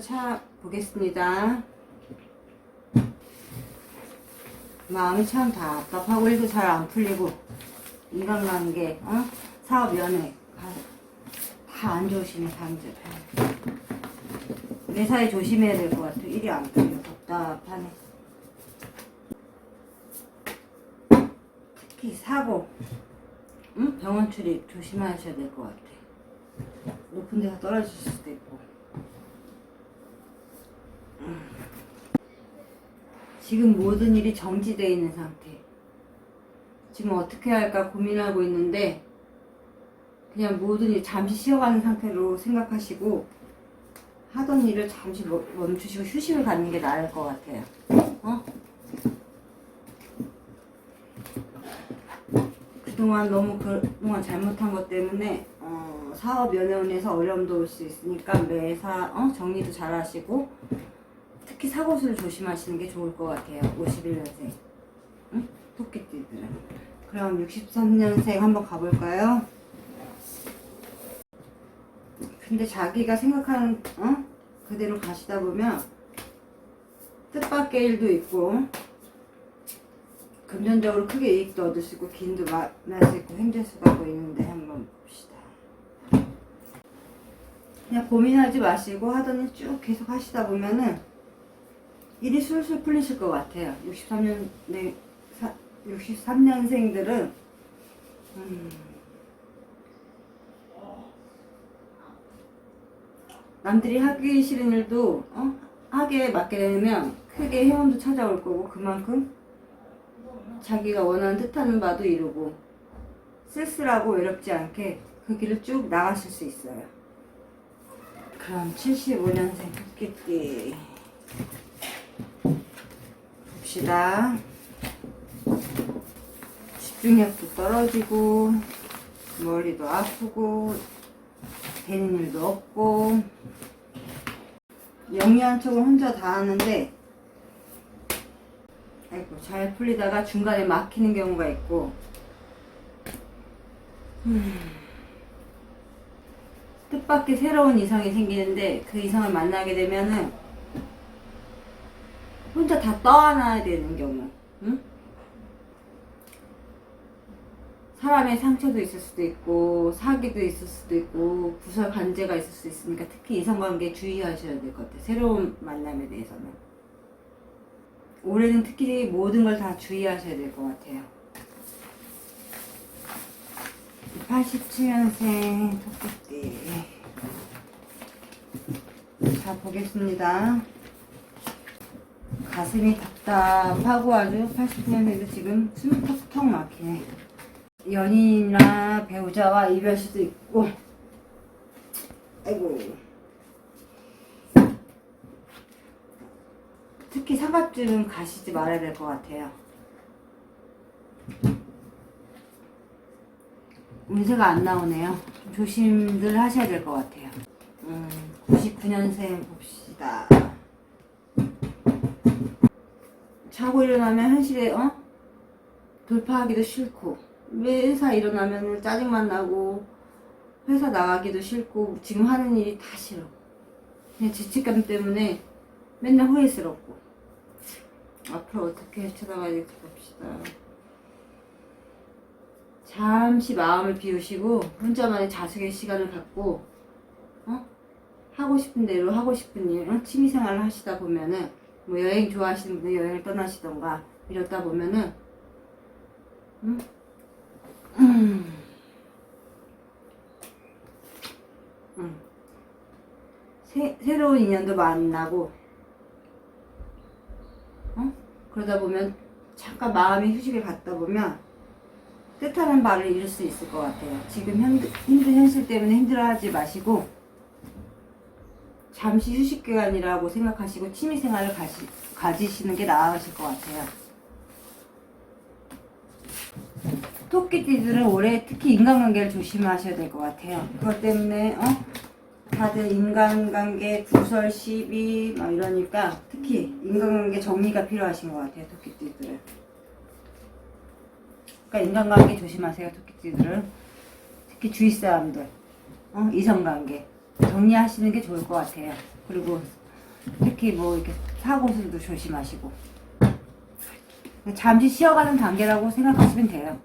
차 보겠습니다. 마음이 참 답답하고 일도 잘 안 풀리고 인간관계, 어? 사업 연애 다 안 좋으시네 당들. 매사에 조심해야 될 것 같아. 일이 안 풀려 답답하네. 특히 사고, 응? 병원 출입 조심하셔야 될 것 같아. 높은 데서 떨어질 수도 있고. 음. 지금 모든 일이 정지되어 있는 상태. 지금 어떻게 할까 고민하고 있는데, 그냥 모든 일 잠시 쉬어가는 상태로 생각하시고, 하던 일을 잠시 멈- 멈추시고 휴식을 갖는 게 나을 것 같아요. 어? 그동안 너무 그동안 잘못한 것 때문에 어, 사업 연애운에서 어려움도 올 수 있으니까 매사 어? 정리도 잘 하시고 특히 사고수를 조심하시는 게 좋을 것 같아요. 51년생 응? 토끼띠들은 그럼 63년생 한번 가볼까요? 근데 자기가 생각하는 어? 그대로 가시다 보면 뜻밖의 일도 있고 금전적으로 크게 이익도 얻을 수 있고 기인도 만날 수 있고 행재수가 보이는데 한번 봅시다. 그냥 고민하지 마시고 일쭉 계속 하시다 보면은 일이 술술 풀리실 것 같아요. 63년 네, 63년생들은 음, 남들이 하기 싫은 일도 어? 하게 맡게 되면 크게 회원도 찾아올 거고 그만큼 자기가 원하는 뜻하는 바도 이루고 쓸쓸하고 외롭지 않게 그 길을 쭉 나가실 수 있어요. 그럼 75년생 토끼띠 봅시다. 집중력도 떨어지고 머리도 아프고 되는 일도 없고 영리한 척을 혼자 다 하는데 아이고 잘 풀리다가 중간에 막히는 경우가 있고 음, 뜻밖의 새로운 이성이 생기는데 그 이성을 만나게 되면은 혼자 다 떠안아야 되는 경우 응? 사람의 상처도 있을 수도 있고 사기도 있을 수도 있고 구설 관계가 있을 수 있으니까 특히 이성관계에 주의하셔야 될 것 같아요 새로운 만남에 대해서는 올해는 특히 모든 걸 다 주의하셔야 될 것 같아요. 87년생 토끼띠. 자, 보겠습니다. 가슴이 답답하고 아주 80년생도 지금 숨이 턱턱 막히네. 연인이나 배우자와 이별 수도 있고. 아이고. 특히 사각줄은 가시지 말아야 될 것 같아요. 운세가 안 나오네요. 좀 조심들 하셔야 될 것 같아요. 음, 99년생 봅시다. 자고 일어나면 현실에 어? 돌파하기도 싫고 회사 일어나면 짜증만 나고 회사 나가기도 싫고 지금 하는 일이 다 싫어. 그냥 죄책감 때문에 맨날 후회스럽고 앞으로 어떻게 헤쳐나가야 될지 봅시다. 잠시 마음을 비우시고 혼자만의 자숙의 시간을 갖고 어? 하고 싶은 대로 하고 싶은 일, 어? 취미생활을 하시다 보면은 뭐 여행 좋아하시는 분들 여행을 떠나시던가 이러다 보면은 음? 음. 음. 새, 새로운 인연도 만나고 어? 그러다 보면 잠깐 마음이 휴식을 갖다 보면 뜻하는 바를 이룰 수 있을 것 같아요. 지금 힘든, 힘든 현실 때문에 힘들어하지 마시고 잠시 휴식 기간이라고 생각하시고 취미 생활을 가시, 가지시는 게 나으실 것 같아요. 토끼띠들은 올해 특히 인간관계를 조심하셔야 될 것 같아요. 그것 때문에 어? 다들 인간관계 구설 시비 막 이러니까 특히 인간관계 정리가 필요하신 것 같아요. 토끼띠들은. 그러니까 인간관계 조심하세요. 토끼띠들은. 특히 주위 사람들, 어? 이성관계 정리하시는 게 좋을 것 같아요. 그리고 특히 뭐 이렇게 사고수도 조심하시고 잠시 쉬어가는 단계라고 생각하시면 돼요.